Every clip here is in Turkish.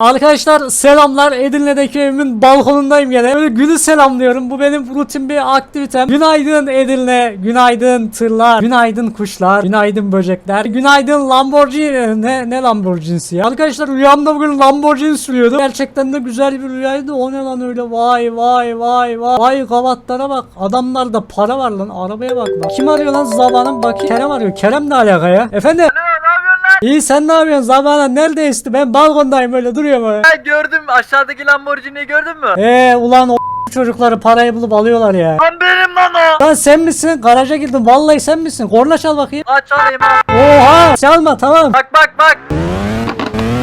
Arkadaşlar selamlar Edirne'deki evimin balkonundayım gene. Böyle günü selamlıyorum. Bu benim rutin bir aktivitem. Günaydın Edirne, günaydın tırlar, günaydın kuşlar, günaydın böcekler, günaydın Lamborghini. Ne, ne Lamborghini'si ya? Arkadaşlar rüyamda bugün Lamborghini sürüyordum. Gerçekten de güzel bir rüyaydı. O ne lan öyle vay vay vay vay. Vay kavatlara bak. Adamlarda para var lan. Arabaya bak lan. Kim arıyor lan Zaban'ın bakayım. Kerem arıyor. Kerem ne alaka ya? Efendim? İyi sen ne yapıyorsun? Zamanla neredeydi? Ben balkondayım öyle duruyorum öyle. Ha, gördüm aşağıdaki Lamborghini'yi gördün mü? Eee ulan o çocukları parayı bulup alıyorlar ya. Lan benim lan o. Lan sen misin? Garaja girdim. Vallahi sen misin? Korna çal bakayım. Aç alayım al. Oha! Çalma tamam. Bak bak bak.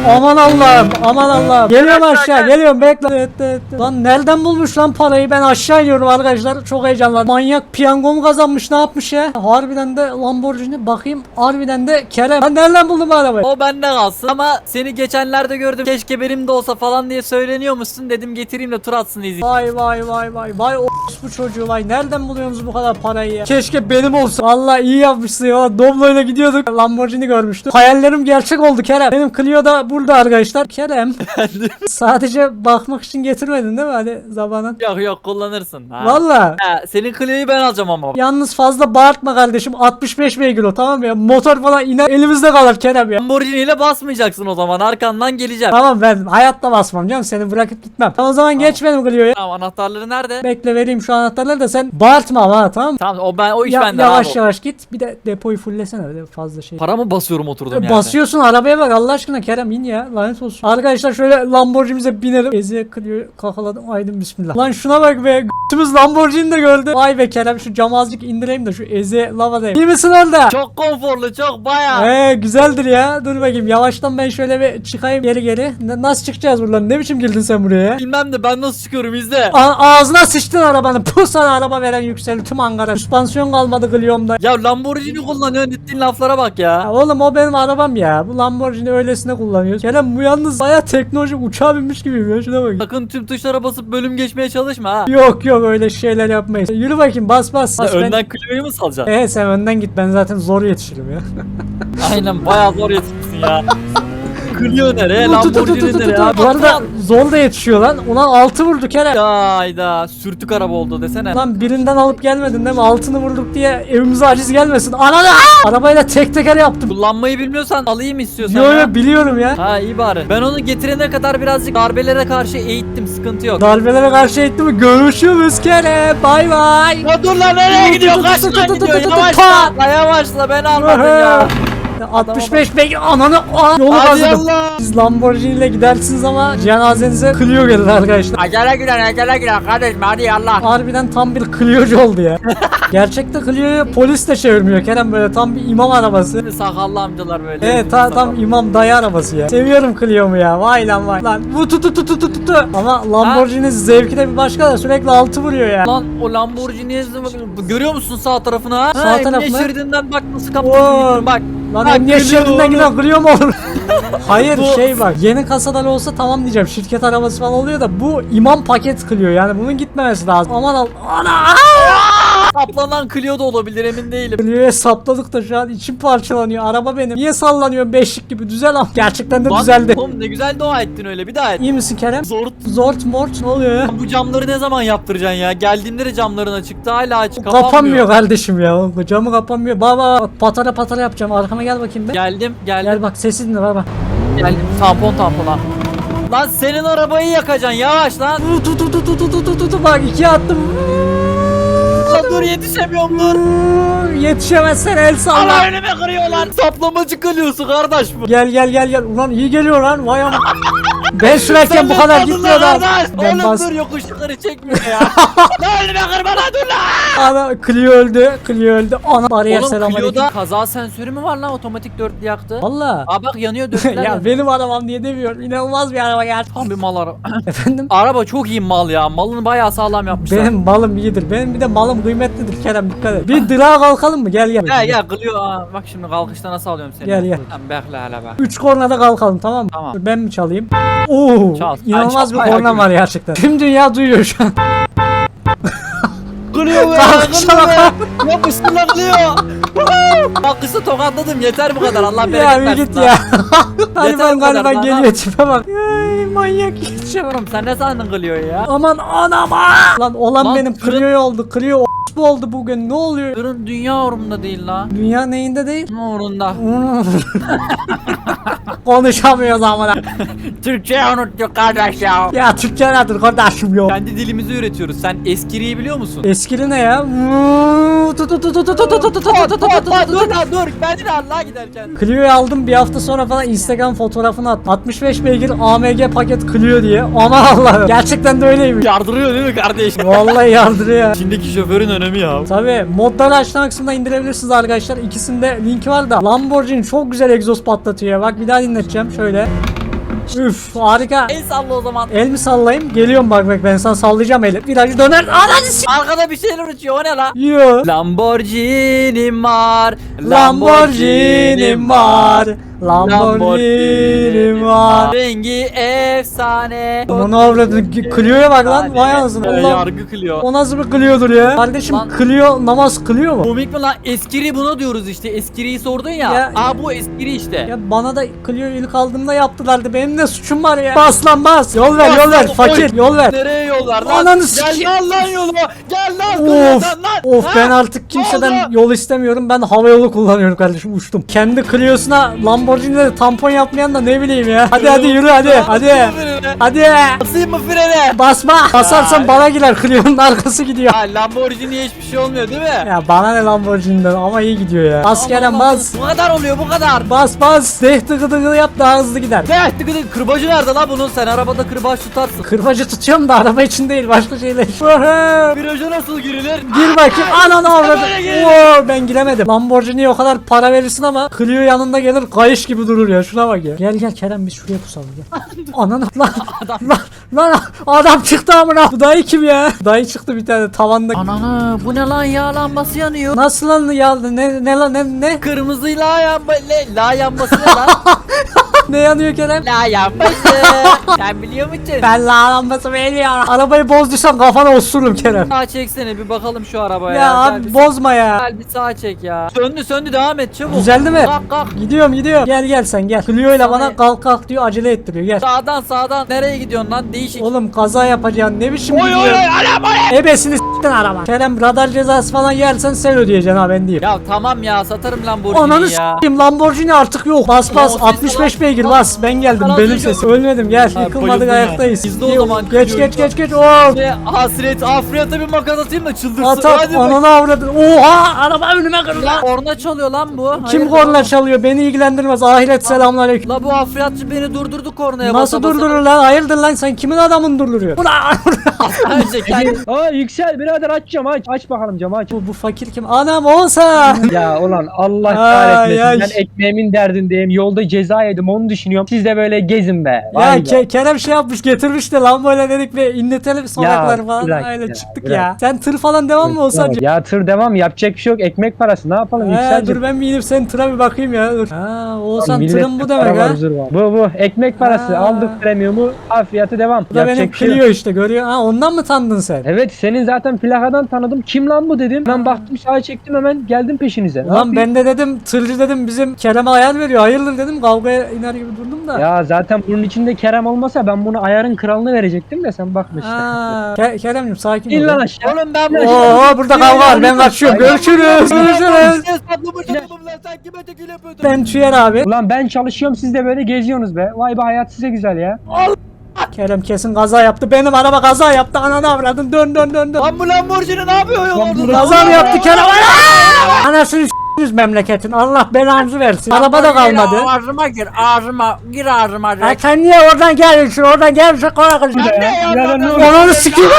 Aman Allah'ım. Aman Allah'ım. Geliyorum Aşağı aşağı. gel. Geliyorum bekle. Evet, evet, evet. Lan nereden bulmuş lan parayı? Ben aşağı iniyorum arkadaşlar. Çok heyecanlandım. Manyak piyango mu kazanmış? Ne yapmış ya? Harbiden de Lamborghini. Bakayım. Harbiden de Kerem. Lan nereden buldun bu arabayı? O bende kalsın ama seni geçenlerde gördüm keşke benim de olsa falan diye söyleniyormuşsun dedim getireyim de tur atsın izin. Vay vay vay vay vay o bu çocuğu vay nereden buluyorsunuz bu kadar parayı ya? Keşke benim olsa. Vallahi iyi yapmışsın ya. Doblo ile gidiyorduk. Lamborghini görmüştüm. Hayallerim gerçek oldu Kerem. Benim Clio da burada arkadaşlar. Kerem. Sadece bakmak için getirmedin değil mi hani zamanın? Yok yok kullanırsın. Ha. Vallahi. Ha, senin Clio'yu ben alacağım ama. Yalnız fazla bağırtma kardeşim. 65 beygir o tamam ya? Motor falan iner elimizde kalır Kerem ya. Lamborghini ile basmayacaksın o zaman arkandan geleceğim. Tamam ben hayatta basmam canım seni bırakıp gitmem. Tamam, o zaman geç benim Clio'ya. Tamam anahtarları nerede? Bekle vereyim şu anahtarları da sen bağırtma ama ha, tamam? Tamam o ben o iş Ya- bende yavaş abi. yavaş git. Bir de depoyu fullesene öyle fazla şey. Para mı basıyorum oturdum E, yerde? Basıyorsun arabaya bak Allah aşkına Kerem in ya lanet olsun. Arkadaşlar şöyle Lamborghini'mize binelim. Eziye kılıyor kakaladım aydın bismillah. Lan şuna bak be g***imiz Lamborghini de gördü. Vay be Kerem şu camı azıcık indireyim de şu Eziye lavadayım. İyi misin orada? Çok konforlu çok baya. Eee güzeldir ya. Dur bakayım yavaştan ben şöyle bir çıkayım geri geri. Ne- nasıl çıkacağız buradan? Ne biçim girdin sen buraya ya? Bilmem de ben nasıl çıkıyorum izle. A- ağzına sıçtın arabanı. Puh sana araba veren yükseldi tüm Ankara. Süspansiyon kalmadı Clio'mda. Ya Lamborghini kullanıyorsun ettiğin laflara bak ya. Ya oğlum o benim arabam ya. Bu Lamborghini öylesine kullanıyoruz. Kerem bu yalnız baya teknolojik uçağa binmiş gibiyim ya. Şuna bak. Sakın tüm tuşlara basıp bölüm geçmeye çalışma ha. Yok yok öyle şeyler yapmayız. Yürü bakayım bas bas. Sen bas ben- önden Clio'yu mu salacaksın? Evet sen önden git ben zaten zor yetişirim ya. Aynen bayağı zor yetişmişsin ya. Clio nereye? Tut, tut, tut, tut, Lamborghini nereye? tut. Abi, Bu arada bak, zor da yetişiyor lan. Ulan altı vurdu Kerem. Hayda sürtük araba oldu desene. Lan birinden alıp gelmedin değil mi? Altını vurduk diye evimize aciz gelmesin. Ananı! Arabayla tek teker yaptım. Kullanmayı bilmiyorsan alayım istiyorsan Yo ya. yo biliyorum ya. Ha iyi bari. Ben onu getirene kadar birazcık darbelere karşı eğittim sıkıntı yok. Darbelere karşı etti mi? Görüşürüz Kerem. Bay bay. Ya dur lan nereye gidiyor? Kaç lan gidiyor? Yavaşla. La yavaşla beni almadın ya. 65 beygir ananı aa, yolu Hadi. Allah. Siz Lamborghini ile gidersiniz ama cenazenize Clio gelir arkadaşlar. Acele gider acele gider kardeşim hadi Allah. Harbiden tam bir Clio'cu oldu ya. Gerçekte Clio'yu polis de çevirmiyor Kerem böyle tam bir imam arabası. Sakallı amcalar böyle. Evet ta, tam imam dayı arabası ya. Seviyorum Clio'mu ya. Vay lan vay. Lan bu tu tu tu tu tu tu tu. Ama Lamborghini zevki de bir başka da sürekli altı vuruyor ya. Lan o Lamborghini görüyor musun sağ tarafını ha? Sağ ha, taraf Emniyet şeridinden bak nasıl Oo. kaptın bak. Lan emniyet şeridinden giden Clio mu olur? Hayır Bu- şey bak yeni kasalar olsa tamam diyeceğim şirket arabası falan oluyor da bu imam paket Clio yani bunun gitmemesi lazım. Aman al. Ana! saplanan Clio da olabilir emin değilim. Clio'ya sapladık da şu an içim parçalanıyor. Araba benim. Niye sallanıyor beşlik gibi? Düzel ama. Gerçekten de Bak, düzeldi. Oğlum ne güzel dua ettin öyle bir daha et. İyi misin Kerem? Zort. Zort mort ne oluyor ya? Bu camları ne zaman yaptıracaksın ya? Geldiğimde de camların açıktı hala açık. Kapanmıyor. kapanmıyor kardeşim ya. bu Camı kapanmıyor. Baba patara patara yapacağım. Arkama gel bakayım be. Geldim geldim. Gel bak sesi dinle baba. Geldim tampon tampona. Lan senin arabayı yakacaksın yavaş lan. Tut tut tut tut tut tut tut bak iki attım. Dur yetişemiyorum dur. Yetişemezsen el salla. Allah önüme kırıyor lan. Saplamacı kılıyorsun kardeş bu. Gel gel gel gel. Ulan iyi geliyor lan. Vay ama. Ben sürerken bu kadar gitmiyor lan. Ben Oğlum bas. dur yokuş yukarı çekmiyor ya. lan önüme kırma lan dur lan. Ana Clio öldü. Clio öldü. Ana bariyer Oğlum selamünaleyküm. Clio'da kaza sensörü mü var lan otomatik dörtlü yaktı? Valla. Aa bak yanıyor dörtlüler. ya benim arabam diye demiyorum. İnanılmaz bir araba geldi. Tam bir mal araba. Efendim? araba çok iyi mal ya. Malını bayağı sağlam yapmışlar. Benim malım iyidir. Benim bir de malım kıymetlidir Kerem dikkat et. Bir dırağa kalkalım mı? Gel gel. Gel gel Clio. Aa, bak şimdi kalkışta nasıl alıyorum seni. Gel, gel. Tamam bekle hele bak. Üç kornada kalkalım tamam mı? Tamam. Ben mi çalayım? Oo, Çal. inanılmaz Ay, bir bayağı gibi. var gerçekten. Tüm dünya duyuyor şu an. Clio be Kalkışa bak. Yapıştır lan Clio. Bak kızı tokatladım yeter bu kadar Allah ya bereket bir versin. git ya. Yeter bu kadar galiba lan, geliyor tipe bak. Ay manyak geçiyor. Oğlum sen ne sandın kılıyor ya? Aman anam aa! Lan olan Lan benim fırın- Clio oldu. Clio bu oldu bugün. Ne oluyor? Ürün dünya umurumda değil la. Dünya neyinde değil? Umurunda. Konuşamıyoruz amına. Türkçe unuttuk kardeş ya. Ya Türkçe nedir kardeşim yok. Kendi dilimizi üretiyoruz. Sen eskiriyi biliyor musun? Eskili ne ya? Dur lan dur. Beni de Allah giderken. Clio'yu aldım bir hafta sonra falan Instagram fotoğrafını at. 65 beygir AMG paket Clio diye. Aman Allah'ım. Gerçekten de öyleymiş. Yardırıyor değil mi kardeş? Vallahi yardırıyor. İçindeki şoförün önemi ya. Tabi modları açtan kısmında indirebilirsiniz arkadaşlar. İkisinde linki var da Lamborghini çok güzel egzoz patlatıyor. Bak bir daha dinleteceğim şöyle. Üf harika. El salla o zaman. El mi sallayayım? Geliyorum bak bak ben sana sallayacağım eli. Virajı döner. Ananı s- Arkada bir şeyler uçuyor o ne la? Yo. Lamborghini var. Lamborghini var. Lamborghini var. Rengi efsane. Onu avradın. Clio'ya bak lan. Vay anasını. Ee, Allah. Yargı kılıyor. O nasıl bir Clio'dur ya? Kardeşim Lan- Clio namaz kılıyor mu? Komik mi lan? Eskiri buna diyoruz işte. Eskiriyi sordun ya. Ya- Aa bu eskiri işte. Ya bana da Clio ilk aldığımda yaptılardı. Benim ne suçum var ya? Bas lan bas. Yol ver yol ver. Fakir yol ver. Nereye yollar lan? Ananı Gel sikeyim. lan lan yoluma. Gel lan. Of Lan, lan. of ben artık kimseden oldu? yol istemiyorum. Ben hava yolu kullanıyorum kardeşim uçtum. Kendi Clio'suna Lamborghini'de tampon yapmayan da ne bileyim ya. Hadi hadi yürü hadi hadi. Hadi. Basayım mı frene? Basma. Basarsan bana girer Clio'nun arkası gidiyor. Ha Lamborghini'ye hiçbir şey olmuyor değil mi? Ya bana ne Lamborghini'den ama iyi gidiyor ya. Bas Allah, bas. Bu kadar oluyor bu kadar. Bas bas. Deh tıkı tıkı yap daha hızlı gider. Ne? Tıkıdı kırbacı nerede lan bunun? Sen arabada kırbaç tutarsın. Kırbacı tutuyorum da araba için değil başka şeyler. Viraja nasıl girilir? Gir bakayım ananı avradı. Böyle gir. Oo, ben giremedim. Lamborghini'ye o kadar para verirsin ama Clio yanında gelir kayış gibi durur ya. Şuna bak ya. Gel gel Kerem biz şuraya pusalım gel. ananı lan, lan lan adam çıktı amına. Bu dayı kim ya? Dayı çıktı bir tane tavanda. Ananı bu ne lan ya lambası yanıyor. Nasıl lan ya ne ne lan ne ne Kırmızı la yanma le, la yanması ne lan? ne yanıyor Kerem? la yanması. Sen biliyor musun? Ben lambası veriyorum. Arabayı bozduysan kafana osururum Kerem. Sağa çeksene bir bakalım şu arabaya. Ya Gel abi bir- bozma ya. Gel bir sağa çek ya. Söndü söndü devam et çabuk. Güzeldi mi? Kalk kalk. Gidiyorum gidiyorum. Gel gel sen gel. Clio ile bana kalk kalk diyor acele ettiriyor gel. Sağdan sağdan nereye gidiyorsun lan değişik. Oğlum kaza yapacaksın ne biçim Oy oy gidiyor? oy s**tin araba. Kerem radar cezası falan yersen sen ödeyeceksin ha ben diyeyim. Ya tamam ya satarım Lamborghini'yi Ananı ya. s**eyim Lamborghini artık yok. Bas bas Ya o sesi 65 lan- beygir bas. Ben geldim Lan benim duyuyorum. sesim. Ölmedim gel. Ha, Yıkılmadık ya. ayaktayız. Biz de o zaman Geç geç geç geç. Oh. Ve hasret afriyata bir makas atayım da çıldırsın. Atak Hadi bak. ananı avradın. Oha araba önüme kırıldı. Lan korna çalıyor lan bu. Kim Hayırdır korna oğlum? çalıyor? Beni ilgilendirmez. Ahiret selamünaleyküm. La bu afriyatçı beni durdurdu kornaya Nasıl basa basa. durdurur lan? Hayırdır lan sen kimin adamını durduruyor? Ulan! Önce kendi- Aa yüksel birader aç camı aç. Aç bakalım camı aç. bu, bu fakir kim? Anam olsa. ya ulan Allah Ay, kahretmesin. ay. Ben ekmeğimin derdindeyim. Yolda ceza yedim onu düşünüyorum. Siz de böyle gezin be. Ya Vay be. Ke- Kerem şey yapmış getirmiş de lan böyle dedik ve inletelim sokakları falan bırak öyle ya, çıktık bırak. ya. Sen tır falan devam mı olsan? Ya tır devam yapacak bir şey yok. Ekmek parası ne yapalım He, dur ben bir inip senin tıra bir bakayım ya dur. Ha Oğuzhan Millette tırın bu para demek var, ha. huzur var. Bu bu ekmek parası Ha. aldık premiumu afiyatı devam. Bu da benim yapacak bir şey yok. Clio işte görüyor. Ha ondan mı tanıdın sen? Evet senin zaten plakadan tanıdım. Kim lan bu dedim. Ben baktım sağa çektim hemen geldim peşinize. Ne Ulan yapayım? ben de dedim tırcı dedim bizim Kerem'e ayar veriyor. Hayırdır dedim kavgaya iner gibi durdum da. Ya zaten bunun içinde Kerem olmasa ben bunu ayarın kralını verecektim de sen bakma işte. Ha, Ke- Kerem'cim sakin İn ol. lan ya. aşağı. Oğlum ben bu Oo burada kavga var ben kaçıyorum. Görüşürüz. Görüşürüz. Ben Tüyer abi. Ulan ben çalışıyorum siz de böyle geziyorsunuz be. Vay be hayat size güzel ya. Kerem kesin kaza yaptı. Benim araba kaza yaptı. Ananı avradın. Dön dön dön dön. Lan bu Lamborghini ne yapıyor yol orada? Kaza mı yaptı Kerem? Anasını s**tiniz memleketin. Allah belanızı versin. Araba da kalmadı. Ağzıma gir ağzıma gir ağzıma. Ha sen niye oradan geliyorsun? Oradan gelirse kola kız. Ya, ya, ne. Ananı sikeyim.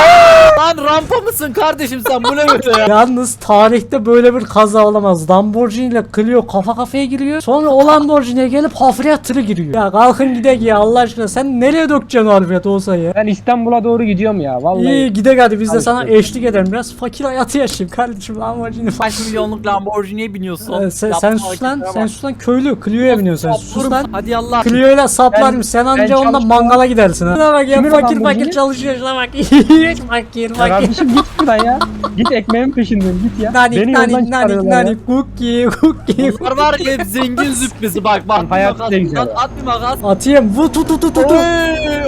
Lan rampa mısın kardeşim sen bu ne böyle ya? Yalnız tarihte böyle bir kaza olamaz. Lamborghini ile Clio kafa kafaya giriyor. Sonra o Lamborghini'ye gelip hafriyat tırı giriyor. Ya kalkın gidek ya Allah aşkına. Sen nereye dökeceksin o hafriyatı olsa ya? Ben İstanbul'a doğru gidiyorum ya vallahi. İyi gidek hadi biz de sana eşlik edelim. Biraz fakir hayatı yaşayayım kardeşim Lamborghini. Kaç milyonluk Lamborghini'ye biniyor biniyorsun? Ee, sen, sen sus lan. hareketlere Sen bak. sus lan köylü. Clio'ya biniyorsun sen. Sus Vururum. lan. Hadi yallah. Clio'yla saplarım. Ben- Sen anca ondan çalışmam. mangala gidersin ha. Şuna bak ya Kimin fakir fakir çalışıyor şuna bak. fakir fakir. Kardeşim git buradan ya. Git ekmeğin peşinden git ya. Nanik Beni nanik yoldan nanik nanik cookie cookie. Bunlar var ya hep zengin züppesi bak bak. Hayat ya. At bir makas. Atayım. Bu tu tu tu tu tu.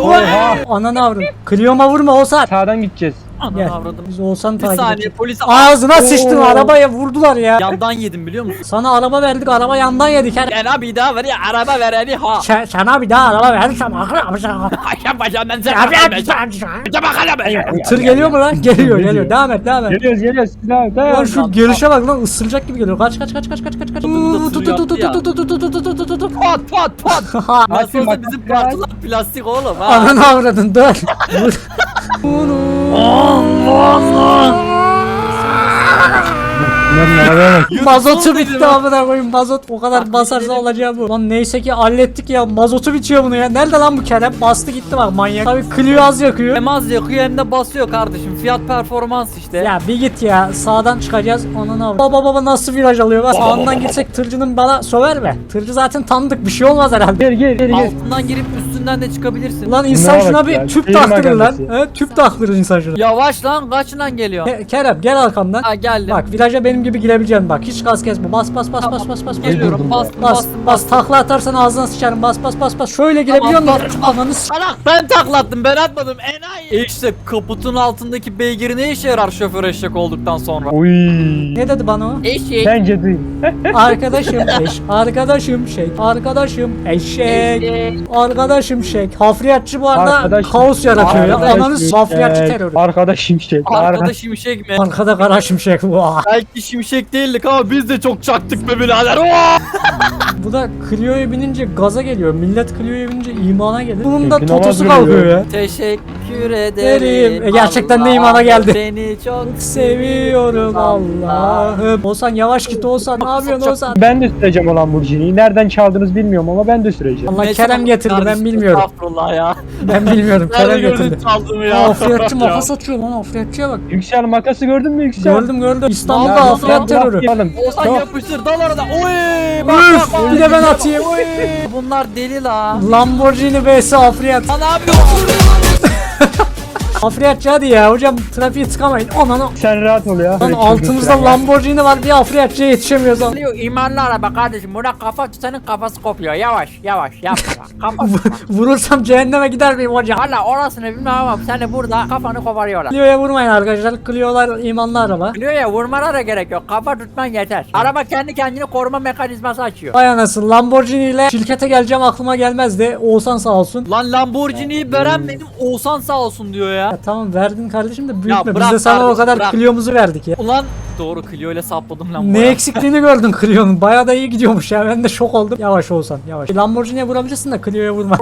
Oha. Ananı avrum. Clio'ma vurma Oğuzhan. Sağdan gideceğiz. Ananı Gel. avradım. Biz Oğuzhan'ı Bir takip saniye edeceğiz. polis Ağzına sıçtın Oo. arabaya vurdular ya. yandan yedim biliyor musun? Sana araba verdik araba yandan yedik her. Bana bir daha ver ya araba vereni ha. Sen, sana bir daha araba verirsem akıllı Paşam paşam ben sana vermeyeceğim. Bir de bakalım. Tır geliyor mu lan? Geliyor geliyor. Devam et devam et. Geliyoruz geliyoruz. Siz devam et, Lan devam. şu gelişe bak lan ısıracak gibi geliyor. Kaç kaç kaç kaç kaç kaç kaç. Tut, tut, tut, tut, tut, tut, tut, tut, tut, tut, tut, tut. Pat pat pat. Nasıl olsa bak, bizim bak. parçalar plastik oğlum ha. Ananı avradın dur. 葫芦娃，Lan arabaya bak. Mazotu bitti amına koyayım mazot o kadar basarsa olacağı bu. Lan neyse ki hallettik ya mazotu bitiyor bunu ya. Nerede lan bu Kerem? Bastı gitti bak manyak. Tabii Clio az yakıyor. Hem az yakıyor hem de basıyor kardeşim. Fiyat performans işte. Ya bir git ya sağdan çıkacağız onun avı. Baba baba nasıl viraj alıyor bak sağından gitsek tırcının bana söver mi? Tırcı zaten tanıdık bir şey olmaz herhalde. Gel gel gel gel. Altından girip üstünden de çıkabilirsin. Ulan insan Bunlara şuna bak bir ya, tüp şehir taktırır lan. makarnası. He, tüp taktırır insan şuna. Yavaş lan kaç lan geliyor? Ke- Kerem gel arkamdan. Ha geldim. Bak viraja benim gibi girebileceksin bak hiç gaz kesme bas bas bas bas bas bas bas Geliyorum bas bas bastım. takla atarsan ağzına sıçarım bas bas bas bas şöyle girebiliyor Tamam, musun? Ananı Salak ben taklattım ben atmadım enayi. E işte kaputun altındaki beygir ne işe yarar şoför eşek olduktan sonra? Oy. Ne dedi bana o? Eşek. Bence değil. Arkadaşım eş, arkadaşım şey, arkadaşım eşek, arkadaşım şey. Hafriyatçı bu arada Arkadaşım. kaos yaratıyor ya. Ananı hafriyatçı terörü. Arkadaş şimşek. Arkada şimşek mi? Arkada kara şimşek. Belki şimşek değildik ama biz de çok çaktık be birader. Bu da Clio'ya binince gaza geliyor. Millet Clio'ya binince imana gelir. Bunun da Çünkü namaz totosu kalkıyor ya. Teşekkür Ederim. E, gerçekten de imana geldi. Seni çok Seviyorum Allah'ım. Olsan yavaş git Olsan. Ne yapıyorsun Olsan? Ben de süreceğim o Lamborghini'yi. Nereden çaldınız bilmiyorum ama ben de süreceğim. Allah Kerem getirdi ben bilmiyorum. Estağfurullah ya. Ben bilmiyorum Kerem Nerede gördün getirdi. çaldım ya. Aa, makas atıyor lan Hafriyatçıya bak. Yüksel makası gördün mü Yüksel? Gördüm gördüm. İstanbul'da Ya, terörü. Olsan Yok. yapıştır dal arada. Oy! Bak Üf, bak bak. bir de ben atayım. Oy! Bunlar deli la. Lamborghini vs Hafriyat. Lan ne yapıyorsun? Hafriyatçı hadi ya hocam trafiği tıkamayın. Aman o- Sen rahat ol ya. Lan altımızda Lamborghini var bir Hafriyatçıya yetişemiyoruz lan. Geliyor imanlı araba kardeşim. Buna kafa senin kafası kopuyor. Yavaş yavaş yapma. Kafa Vurursam cehenneme gider miyim hocam? Hala orasını bilmem ama seni burada kafanı koparıyorlar. Clio'ya vurmayın arkadaşlar. Clio'lar imanlı araba. Biliyor ya vurmana da gerek yok. Kafa tutman yeter. Araba kendi kendini koruma mekanizması açıyor. Vay anasını Lamborghini ile şirkete geleceğim aklıma gelmezdi. Oğuzhan sağ olsun. Lan Lamborghini'yi veren benim Oğuzhan sağ olsun diyor ya. Ya tamam verdin kardeşim de büyütme. Biz bırak de sana o kardeşim, kadar bırak. Clio'muzu verdik ya. Ulan doğru Clio ile sapladım lan Ne eksikliğini gördün Clio'nun. Bayağı da iyi gidiyormuş ya. Ben de şok oldum. Yavaş olsan yavaş. Lamborghini'ye vurabilirsin de Clio'ya vurma.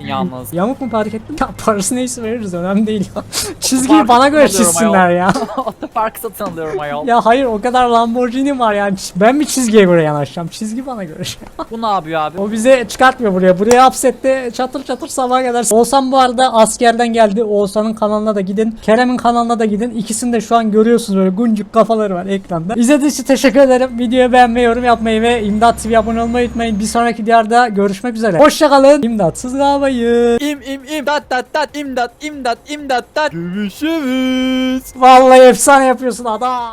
Yalnız. Yamuk mu fark ettin? Ya parası neyse veririz önemli değil ya. Çizgiyi bana göre alıyorum çizsinler ya. Otopark satın alıyorum ayol. Ya hayır o kadar Lamborghini var yani. Ben mi çizgiye göre yanaşacağım? Çizgi bana göre. Bu ne yapıyor abi? o bize çıkartmıyor buraya. Buraya hapsetti çatır çatır sabaha kadar. Oğuzhan bu arada askerden geldi. Oğuzhan'ın kanalına da gidin. Kerem'in kanalına da gidin. İkisini de şu an görüyorsunuz böyle guncuk kafaları var ekranda. İzlediğiniz için teşekkür ederim. Videoyu beğenmeyi, yorum yapmayı ve İmdat TV abone olmayı unutmayın. Bir sonraki videoda görüşmek üzere. Hoşçakalın. İmdatsız kalmayın. İm im im dat dat dat imdat imdat imdat dat. Görüşürüz. Vallahi efsane yapıyorsun adam.